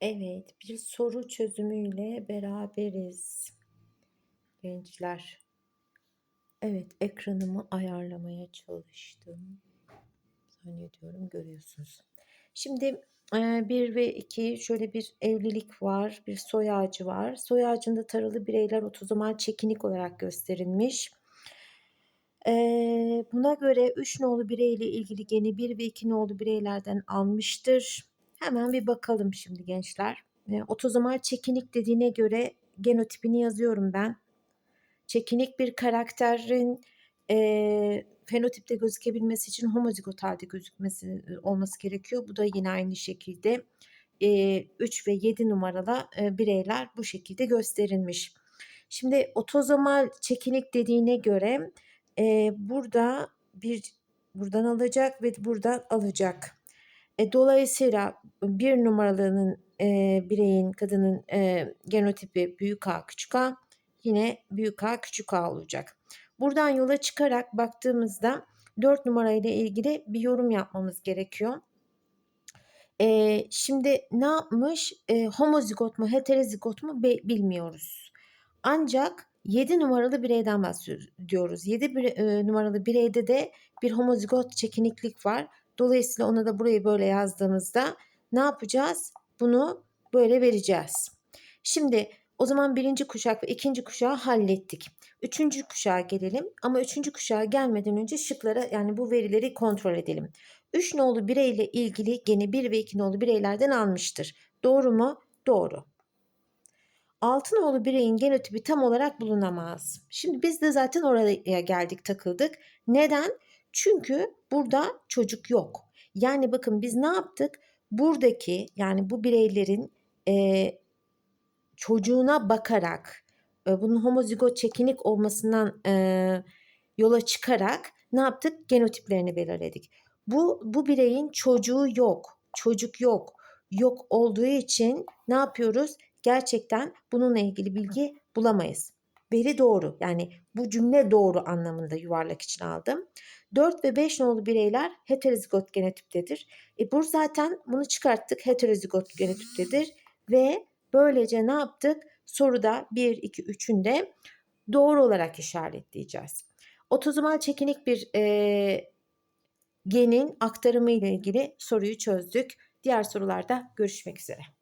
Evet, bir soru çözümüyle beraberiz gençler. Evet, ekranımı ayarlamaya çalıştım. Zannediyorum görüyorsunuz. Şimdi eee, 1 ve 2 şöyle bir evlilik var, bir soy ağacı var. Soy ağacında taralı bireyler otozomal çekinik olarak gösterilmiş. Eee, buna göre 3 nolu birey ile ilgili geni 1 ve 2 nolu bireylerden almıştır. Hemen bir bakalım şimdi gençler. Eee, otozomal çekinik dediğine göre genotipini yazıyorum ben. Çekinik bir karakterin eee, fenotipte gözükebilmesi için homozigot halde gözükmesi olması gerekiyor. Bu da yine aynı şekilde eee, 3 ve 7 numaralı eee, bireyler bu şekilde gösterilmiş. Şimdi otozomal çekinik dediğine göre eee, burada bir buradan alacak ve buradan alacak. E, dolayısıyla bir numaralının eee, bireyin, kadının eee, genotipi büyük A küçük A yine büyük A küçük A olacak. Buradan yola çıkarak baktığımızda 4 numarayla ilgili bir yorum yapmamız gerekiyor. Eee, şimdi ne yapmış? Eee, homozigot mu heterozigot mu bilmiyoruz. Ancak 7 numaralı bireyden bahsediyoruz. 7 bire- e, numaralı bireyde de bir homozigot çekiniklik var. Dolayısıyla ona da burayı böyle yazdığımızda ne yapacağız? Bunu böyle vereceğiz. Şimdi o zaman birinci kuşak ve ikinci kuşağı hallettik. Üçüncü kuşağa gelelim ama üçüncü kuşağa gelmeden önce şıklara yani bu verileri kontrol edelim. 3 nolu bireyle ilgili gene 1 ve 2 nolu bireylerden almıştır. Doğru mu? Doğru. 6 nolu bireyin genotipi tam olarak bulunamaz. Şimdi biz de zaten oraya geldik takıldık. Neden? Çünkü burada çocuk yok. Yani bakın biz ne yaptık? Buradaki yani bu bireylerin e, çocuğuna bakarak e, bunun homozigot çekinik olmasından e, yola çıkarak ne yaptık? Genotiplerini belirledik. Bu, bu bireyin çocuğu yok. Çocuk yok. Yok olduğu için ne yapıyoruz? Gerçekten bununla ilgili bilgi bulamayız. Veri doğru. Yani bu cümle doğru anlamında yuvarlak için aldım. 4 ve 5 nolu bireyler heterozigot genotiptedir. E bu zaten bunu çıkarttık. Heterozigot genotiptedir ve böylece ne yaptık? Soruda 1, 2, 3'ün de doğru olarak işaretleyeceğiz. Otozomal çekinik bir e, genin aktarımı ile ilgili soruyu çözdük. Diğer sorularda görüşmek üzere.